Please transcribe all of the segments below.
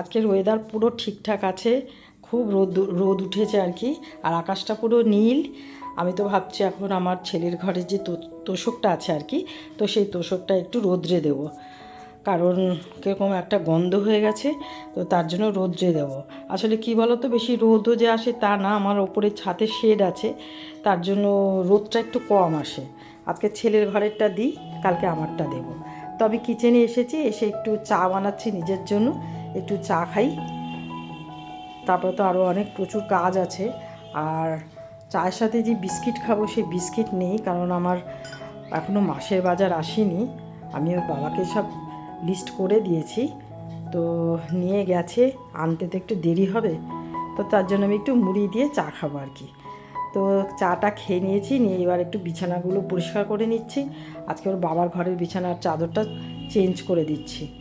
আজকের ওয়েদার পুরো ঠিকঠাক আছে, খুব রোদ রোদ উঠেছে আর কি, আর আকাশটা পুরো নীল। আমি তো ভাবছি এখন আমার ছেলের ঘরে যে তোষকটা আছে আর কি, তো সেই তোষকটা একটু রোদ্রে দেবো। কারণ কীরকম একটা গন্ধ হয়ে গেছে, তো তার জন্য রোদ্রে দেবো। আসলে কি বলো তো বেশি রোদও যে আসে তা না, আমার ওপরে ছাতে শেড আছে, তার জন্য রোদটা একটু কম আসে। আজকে ছেলের ঘরেরটা দিই, কালকে আমারটা দেবো। তবে কিচেনে এসেছি, এসে একটু চা বানাচ্ছি নিজের জন্য। একটু চা খাই। তারপরে তো আরও অনেক প্রচুর কাজ আছে। আর চায়ের সাথে যে বিস্কিট খাব, সেই বিস্কিট নেই, কারণ আমার এখনও মাসের বাজার আসেনি। আমি ওর বাবাকে সব লিস্ট করে দিয়েছি। তো নিয়ে গেছে, আনতে তো একটু দেরি হবে। তো তার জন্য আমি একটু মুড়ি দিয়ে চা খাব আর কি। তো চাটা খেয়ে নিয়েছি, নিয়ে এবার একটু বিছানাগুলো পরিষ্কার করে নিচ্ছি। আজকে ওর বাবার ঘরের বিছানার চাদরটা চেঞ্জ করে দিচ্ছি।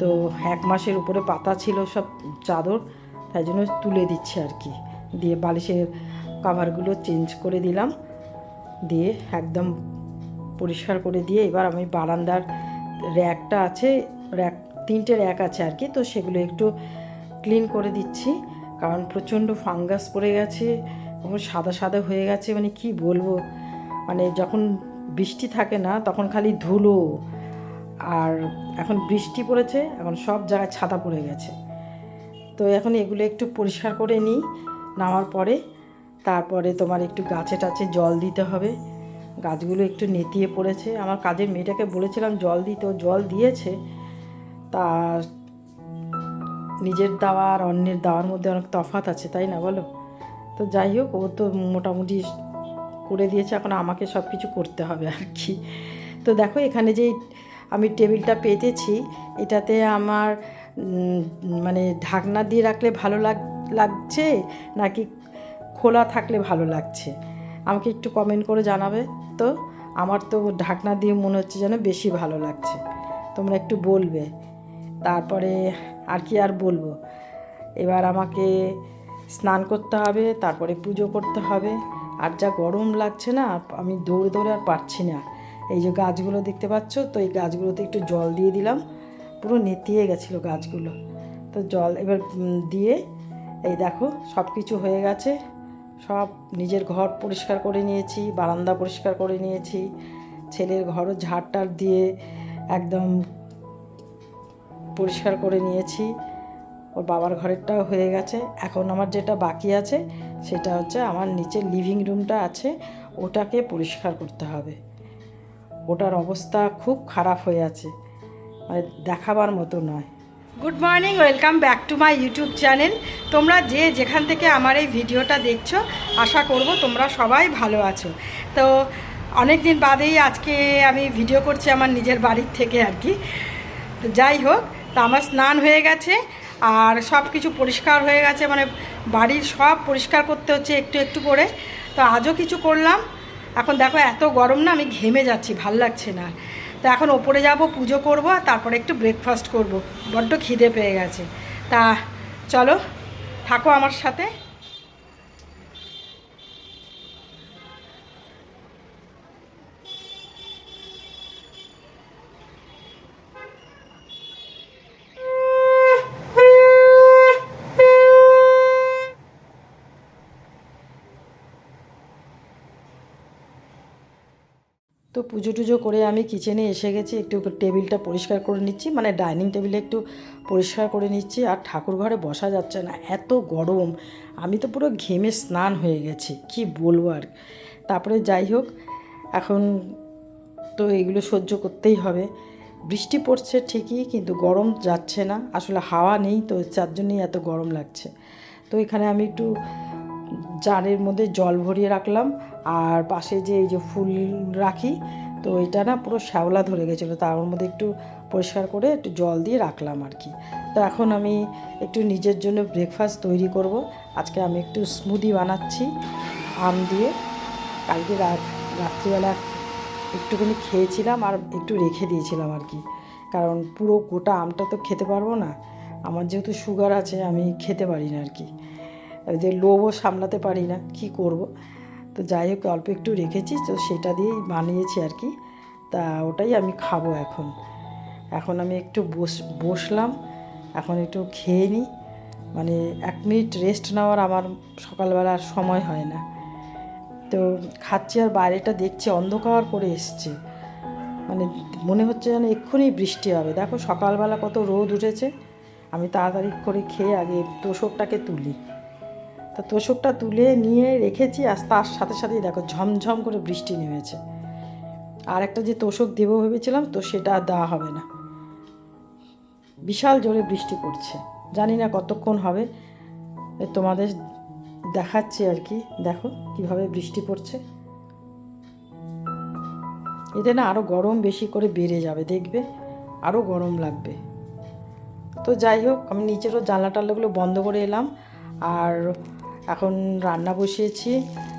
তো এক মাসের উপরে পাতা ছিল সব চাদর, তাই জন্য তুলে দিচ্ছে আর কি। দিয়ে বালিশের কাভারগুলো চেঞ্জ করে দিলাম। দিয়ে একদম পরিষ্কার করে দিয়ে এবার আমি বারান্দার র্যাকটা আছে র্যাক তিনটে র্যাক আছে আর কি, তো সেগুলো একটু ক্লিন করে দিচ্ছি। কারণ প্রচণ্ড ফাঙ্গাস পড়ে গেছে, এবং সাদা সাদা হয়ে গেছে মানে কি বলব? মানে যখন বৃষ্টি থাকে না, তখন খালি ধুলো। আর এখন বৃষ্টি পড়েছে, এখন সব জায়গায় ছাতা পড়ে গেছে। তো এখন এগুলো একটু পরিষ্কার করে নিই নামার পরে তারপরে তোমার একটু গাছে টাছে জল দিতে হবে। গাছগুলো একটু নেতিয়ে পড়েছে। আমার কাজের মেয়েটাকে বলেছিলাম জল দিতে, ও জল দিয়েছে। তা নিজের দাওয়া আর অন্যের দাওয়ার মধ্যে অনেক তফাৎ আছে, তাই না বলো? তো যাই হোক, ও তো মোটামুটি করে দিয়েছে, এখন আমাকে সব কিছু করতে হবে আর কি। তো দেখো এখানে যে আমি টেবিলটা পেতেছি। এটাতে আমার মানে ঢাকনা দিয়ে রাখলে ভালো লাগ, লাগছে নাকি খোলা থাকলে ভালো লাগছে? আমাকে একটু কমেন্ট করে জানাবে তো। আমার তো ঢাকনা দিয়ে মনে হচ্ছে যেন বেশি ভালো লাগছে। তোমরা একটু বলবে। তারপরে আর কি আর বলব? এবার আমাকে স্নান করতে হবে, তারপরে পুজো করতে হবে। আর যা গরম লাগছে না, আমি দৌড়ে দৌড়ে আর পারছি না। এই যে গাছগুলো দেখতে পাচ্ছ, তো এই গাছগুলোতে একটু জল দিয়ে দিলাম। পুরো নেতিয়ে গেছিল গাছগুলো। তো জল এবার দিয়ে এই দেখো সব কিছু হয়ে গেছে। সব নিজের ঘর পরিষ্কার করে নিয়েছি, বারান্দা পরিষ্কার করে নিয়েছি। ছেলের ঘরও ঝাড়টার দিয়ে একদম পরিষ্কার করে নিয়েছি। ওর বাবার ঘরেরটাও হয়ে গেছে। এখন আমার যেটা বাকি আছে, সেটা হচ্ছে আমার নিচে লিভিং রুমটা আছে, ওটাকে পরিষ্কার করতে হবে। ওটার অবস্থা খুব খারাপ হয়ে আছে। মানে দেখাবার মতো নয়। Good morning welcome back to my YouTube channel তোমরা যে যেখান থেকে আমার এই ভিডিওটা দেখছ, আশা করব তোমরা সবাই ভালো আছো। তো অনেক দিন বাদেই আজকে আমি ভিডিও করছি আমার নিজের বাড়ির থেকে আর কি। তো যাই হোক, তা আমার স্নান হয়ে গেছে আর সব কিছু পরিষ্কার হয়ে গেছে। মানে বাড়ির সব পরিষ্কার করতে হচ্ছে একটু একটু করে। তো আজও কিছু করলাম। এখন দেখো এত গরম না, আমি ঘেমে যাচ্ছি, ভালো লাগছে না। তো এখন ওপরে যাব, পুজো করব, আর তারপরে একটু ব্রেকফাস্ট করব। বড্ড খিদে পেয়ে গেছে। তা চলো, থাকো আমার সাথে। তো পুজো টুজো করে আমি কিচেনে এসে গেছি, একটু টেবিলটা পরিষ্কার করে নিচ্ছি মানে ডাইনিং টেবিলে একটু পরিষ্কার করে নিচ্ছি, আর ঠাকুর ঘরে বসা যাচ্ছে না, এত গরম। আমি তো পুরো ঘেমে স্নান হয়ে গেছি, কি বলব আর। তারপরে যাই হোক, এখন তো এগুলো সহ্য করতেই হবে। বৃষ্টি পড়ছে ঠিকই, কিন্তু গরম যাচ্ছে না, আসলে হাওয়া নেই তো, যার জন্যই এত গরম লাগছে। তো এখানে আমি একটু জারের মধ্যে জল ভরিয়ে রাখলাম আর পাশে যে এই যে ফুল রাখি, তো এটা না পুরো শ্যাওলা ধরে গেছিল। তার মধ্যে একটু পরিষ্কার করে একটু জল দিয়ে রাখলাম আর কি। তো এখন আমি একটু নিজের জন্য ব্রেকফাস্ট তৈরি করব। আজকে আমি একটু স্মুদি বানাচ্ছি, আম দিয়ে। কালকে রাত, রাত্রিবেলা একটুখানি খেয়েছিলাম আর একটু রেখে দিয়েছিলাম আর কি। কারণ পুরো গোটা আমটা তো খেতে পারব না। আমার যেহেতু সুগার আছে, আমি খেতে পারি না আর কি। যে লোভও সামলাতে পারি না, কি করব? তো যাই হোক, অল্প একটু রেখেছি, তো সেটা দিয়েই বানিয়েছি আর কি। তা ওটাই আমি খাব এখন। এখন আমি একটু বস, বসলাম, এখন একটু খেয়ে নিই। মানে এক মিনিট রেস্ট নেওয়ার আমার সকালবেলা আর সময় হয় না। তো খাচ্ছি আর বাইরেটা দেখছি, অন্ধকার করে এসছে। মানে মনে হচ্ছে যেন এক্ষুনি বৃষ্টি হবে। দেখো সকালবেলা কত রোদ উঠেছে। আমি তাড়াতাড়ি করে খেয়ে আগে তোষকটাকে তুলি। তা তোষকটা তুলে নিয়ে রেখেছি, আর তার সাথে সাথেই দেখো ঝমঝম করে বৃষ্টি নেমেছে। আর একটা যে তোষক দেবো ভেবেছিলাম, তো সেটা আর দেওয়া হবে না। বিশাল জোরে বৃষ্টি পড়ছে। জানি না কতক্ষণ হবে। তোমাদের দেখাচ্ছি আর কি। দেখো কীভাবে বৃষ্টি পড়ছে। এতে না আরও গরম বেশি করে বেড়ে যাবে, দেখবে? আরও গরম লাগবে। তো যাই হোক, আমি নিচেরও জানলা টাল্লাগুলো বন্ধ করে এলাম। আর এখন রান্না বসিয়েছি।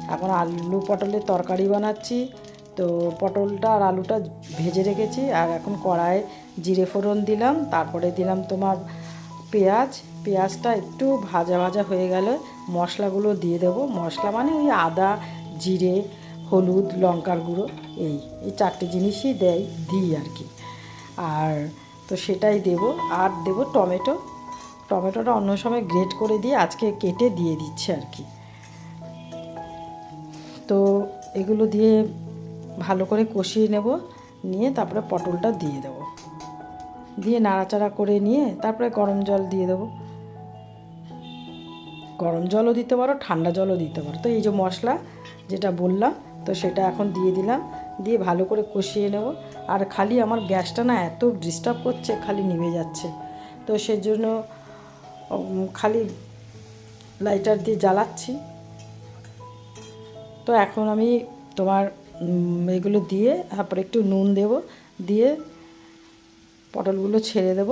এখন আলু পটলের তরকারি বানাচ্ছি। তো পটলটা আর আলুটা ভেজে রেখেছি। আর এখন কড়ায় জিরে ফোড়ন দিলাম। তারপরে দিলাম তোমার পেঁয়াজ। পেঁয়াজটা একটু ভাজা ভাজা হয়ে গেলে মশলাগুলো দিয়ে দেবো। মশলা মানে ওই আদা, জিরে, হলুদ, লঙ্কার গুঁড়ো, এই এই চারটে জিনিসই দেয়, দিই আর কি। আর তো সেটাই দেব। আর দেব টমেটো। টমেটোটা অন্য সময় গ্রেট করে দিয়ে আজকে কেটে দিয়ে দিচ্ছে আর কি। তো এগুলো দিয়ে ভালো করে কষিয়ে নেব, নিয়ে তারপরে পটলটা দিয়ে দেব। দিয়ে নাড়াচাড়া করে নিয়ে তারপরে গরম জল দিয়ে দেবো। গরম জলও দিতে পারো, ঠান্ডা জলও দিতে পারো। তো এই যে মশলা যেটা বললাম, তো সেটা এখন দিয়ে দিলাম। দিয়ে ভালো করে কষিয়ে নেব। আর খালি আমার গ্যাসটা না এত ডিস্টার্ব করছে, খালি নিভে যাচ্ছে। তো সেজন্য খালি লাইটার দিয়ে জ্বালাচ্ছি। তো এখন আমি তোমার এগুলো দিয়ে তারপরে একটু নুন দেব, দিয়ে পটলগুলো ছেড়ে দেব।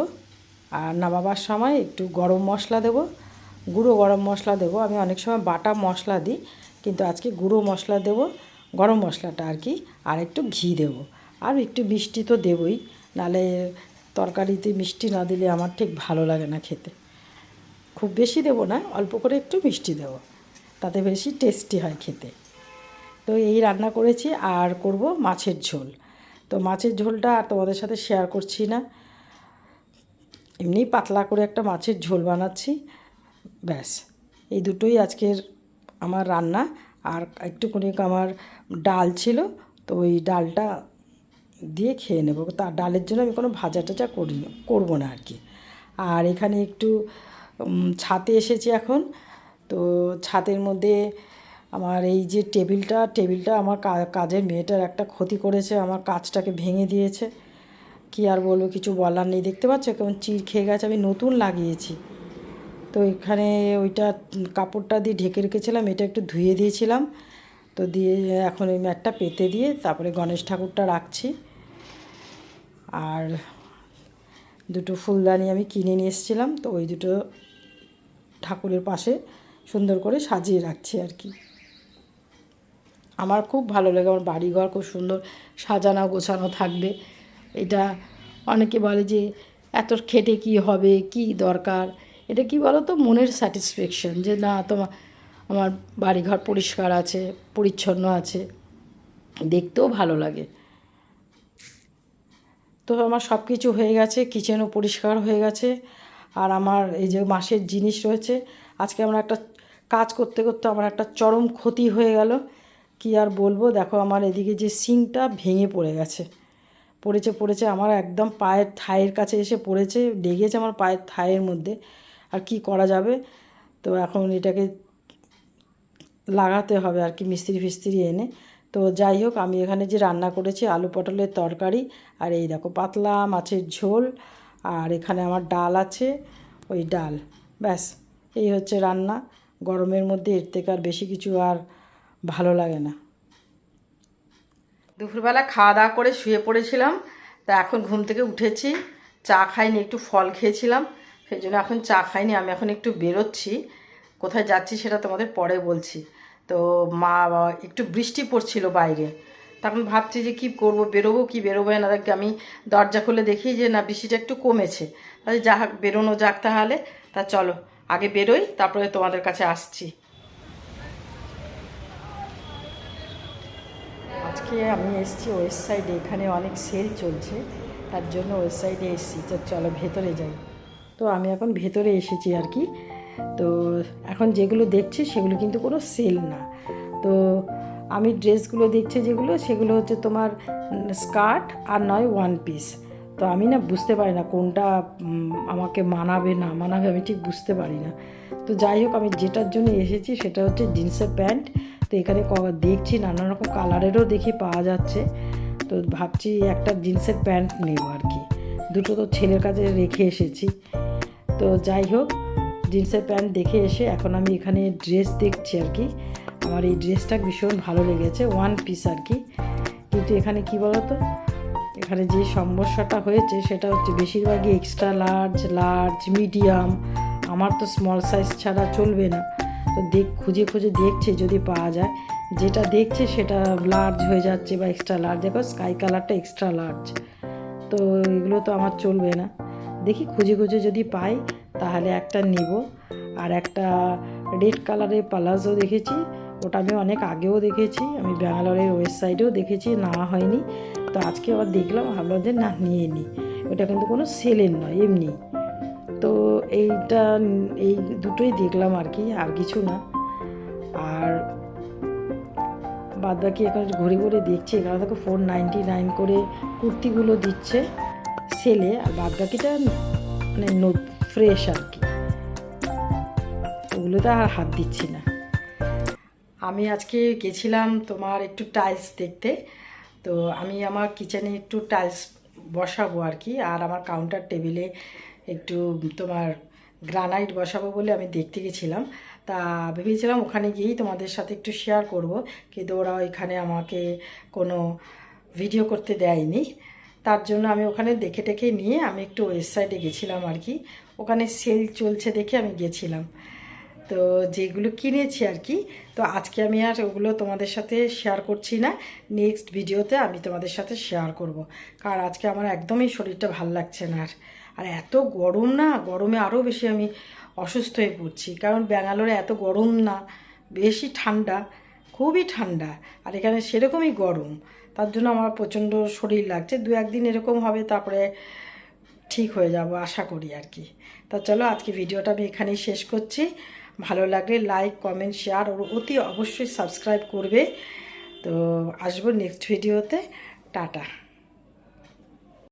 আর নামাবার সময় একটু গরম মশলা দেব, গুঁড়ো গরম মশলা দেব। আমি অনেক সময় বাটা মশলা দিই, কিন্তু আজকে গুঁড়ো মশলা দেব, গরম মশলাটা আর কি, আর একটু ঘি দেব। আর একটু মিষ্টি তো দেবই, নালে তরকারিতে মিষ্টি না দিলে আমার ঠিক ভালো লাগে না খেতে। খুব বেশি দেবো না, অল্প করে একটু মিষ্টি দেবো। তাতে বেশি টেস্টি হয় খেতে। তো এই রান্না করেছি, আর করব মাছের ঝোল। তো মাছের ঝোলটা আর তোমাদের সাথে শেয়ার করছি না। এমনি পাতলা করে একটা মাছের ঝোল বানাচ্ছি, ব্যাস। এই দুটোই আজকের আমার রান্না। আর একটুখানি আমার ডাল ছিল, তো ওই ডালটা দিয়ে খেয়ে নেব। তার ডালের জন্য আমি কোনো ভাজা টাজা করি, করব না আর কি। আর এখানে একটু ছাতে এসেছি এখন। তো ছাতের মধ্যে আমার এই যে টেবিলটা টেবিলটা আমার কাজের মেয়েটার একটা ক্ষতি করেছে, আমার কাজটাকে ভেঙে দিয়েছে। কি আর বলব, কিছু বলার নেই। দেখতে পাচ্ছ? কেমন চির খেয়ে গেছে। আমি নতুন লাগিয়েছি। তো এখানে ওইটা কাপড়টা দিয়ে ঢেকে রেখেছিলাম, এটা একটু ধুয়ে দিয়েছিলাম। তো দিয়ে এখন ওই ম্যাটটা পেতে দিয়ে তারপরে গণেশ ঠাকুরটা রাখছি। আর দুটো ফুলদানি আমি কিনে নিয়ে এসেছিলাম। তো ওই দুটো ঠাকুরের পাশে সুন্দর করে সাজিয়ে রাখছি আর কি। আমার খুব ভালো লাগে, আমার বাড়িঘর খুব সুন্দর সাজানো গোছানো থাকবে। এটা অনেকে বলে যে এত খেটে কি হবে, কি দরকার? এটা কি বলো তো মনের স্যাটিসফ্যাকশন যে না তোমার আমার বাড়িঘর পরিষ্কার আছে, পরিচ্ছন্ন আছে। দেখতেও ভালো লাগে। তো আমার সব কিছু হয়ে গেছে কিচেনও পরিষ্কার হয়ে গেছে। আর আমার এই যে মাসের জিনিস রয়েছে, আজকে আমরা একটা কাজ করতে করতে আমার একটা চরম ক্ষতি হয়ে গেল। কি আর বলব? দেখো আমার এদিকে যে সিংটা ভেঙে পড়ে গেছে। পড়েছে পড়েছে, আমার একদম পায়ের থায়ের কাছে এসে পড়েছে, লেগেছে আমার পায়ের থায়ের মধ্যে। আর কি করা যাবে? তো এখন এটাকে লাগাতে হবে আর কি, মিস্ত্রি ফিস্ত্রি এনে। তো যাই হোক, আমি এখানে যে রান্না করেছি, আলু পটলের তরকারি, আর এই দেখো পাতলা মাছের ঝোল আর এখানে আমার ডাল আছে, ওই ডাল। ব্যাস, এই হচ্ছে রান্না। গরমের মধ্যে এর থেকে আর বেশি কিছু আর ভালো লাগে না। দুপুরবেলা খাওয়া দাওয়া করে শুয়ে পড়েছিলাম, তা এখন ঘুম থেকে উঠেছি। চা খাইনি, একটু ফল খেয়েছিলাম, সেই জন্য এখন চা খাইনি, আমি এখন একটু বেরোচ্ছি। কোথায় যাচ্ছি সেটা তোমাদের পরে বলছি। তো মা একটু বৃষ্টি পড়ছিল বাইরে তখন ভাবছি যে কি করব, বেরোবো কি? বেরোবো না। আমি দরজা খুলে দেখি যে না, বৃষ্টিটা একটু কমেছে। তাহলে যা বেরোনো যাক তাহলে। তা চলো, আগে বেরোই, তারপরে তোমাদের কাছে আসছি। আজকে আমি এসেছি ওয়েস্ট সাইডে, এখানে অনেক সেল চলছে। তার জন্য ওয়েস্ট সাইডে এসেছি। তো চলো, ভেতরে যাই। তো আমি এখন ভেতরে এসেছি আর কি। তো এখন যেগুলো দেখছি, সেগুলো কিন্তু কোনো সেল না। তো আমি ড্রেসগুলো দেখছি যেগুলো, সেগুলো হচ্ছে তোমার স্কার্ট আর নয় ওয়ান পিস তো আমি না বুঝতে পারি না কোনটা আমাকে মানাবে, না মানাবে, আমি ঠিক বুঝতে পারি না। তো যাই হোক, আমি যেটার জন্য এসেছি সেটা হচ্ছে জিন্সের প্যান্ট। তো এখানে দেখছি নানা রকম কালারেরও দেখি পাওয়া যাচ্ছে। তো ভাবছি একটা জিন্সের প্যান্ট নেব আর কি। দুটো তো ছেলের কাছে রেখে এসেছি। তো যাই হোক, জিন্সের প্যান্ট দেখে এসে এখন আমি এখানে ড্রেস দেখছি আর কি। আমার এই ড্রেসটা ভীষণ ভালো লেগেছে ওয়ান পিস আর কি। কিন্তু এখানে কি বলতো? এখানে যে সমস্যাটা হয়েছে, সেটা হচ্ছে বেশিরভাগই এক্সট্রা লার্জ লার্জ মিডিয়াম আমার তো স্মল সাইজ ছাড়া চলবে না। তো দেখ, খুঁজে খুঁজে দেখছে যদি পাওয়া যায়। যেটা দেখছে সেটা লার্জ হয়ে যাচ্ছে বা এক্সট্রা লার্জ দেখো স্কাই কালারটা এক্সট্রা লার্জ তো এগুলো তো আমার চলবে না। দেখি, খুঁজে খুঁজে যদি পাই, তাহলে একটা নিব। আর একটা রেড কালারের পালাজো দেখেছি। ওটা আমি অনেক আগেও দেখেছি, আমি ব্যাঙ্গালোরের ওয়েবসাইটেও দেখেছি নেওয়া হয়নি। তো আজকে আবার দেখলাম, ভাবলাম যে না, নিয়ে নিই ওটা কিন্তু কোনো সেলের নয়, এমনি। তো এইটা, এই দুটোই দেখলাম আর কি, আর কিছু না। আর বাদ বাকি এখন ঘুরে ঘুরে দেখছি, এখানে দেখো ফোর নাইনটি নাইন করে কুর্তিগুলো দিচ্ছে সেলে, আর বাদ বাকিটা মানে ফ্রেশ আর কি। ওগুলোতে আর হাত দিচ্ছি না। আমি আজকে গেছিলাম তোমার একটু টাইলস দেখতে। তো আমি আমার কিচেনে একটু টাইলস বসাবো আর কি, আর আমার কাউন্টার টেবিলে একটু তোমার গ্রানাইট বসাবো বলে আমি দেখতে গেছিলাম। তা ভেবেছিলাম ওখানে গিয়েই তোমাদের সাথে একটু শেয়ার করব, কিন্তু ওরা এখানে আমাকে কোনো ভিডিও করতে দেয়নি। তার জন্য আমি ওখানে দেখে টেখে নিয়ে আমি একটু ওয়েস্ট সাইডে গেছিলাম আর কি। ওখানে সেল চলছে দেখে আমি গেছিলাম। তো যেগুলো কিনেছি আর কি, তো আজকে আমি আর ওগুলো তোমাদের সাথে শেয়ার করছি না। নেক্সট ভিডিওতে আমি তোমাদের সাথে শেয়ার করব। কারণ আজকে আমার একদমই শরীরটা ভালো লাগছে না আর। আর এত গরম না, গরমে আরও বেশি আমি অসুস্থ হয়ে পড়ছি। কারণ ব্যাঙ্গালোরে এত গরম না, বেশি ঠান্ডা, খুবই ঠান্ডা। আর এখানে সেরকমই গরম। তার জন্য আমার প্রচণ্ড শরীর লাগছে। দু একদিন এরকম হবে, তারপরে ঠিক হয়ে যাব, আশা করি আর কি। তা চলো আজকে ভিডিওটা আমি এখানেই শেষ করছি। ভালো লাগলে লাইক কমেন্ট শেয়ার ও অতি অবশ্যই সাবস্ক্রাইব করবে। তো আসব নেক্সট ভিডিওতে টাটা।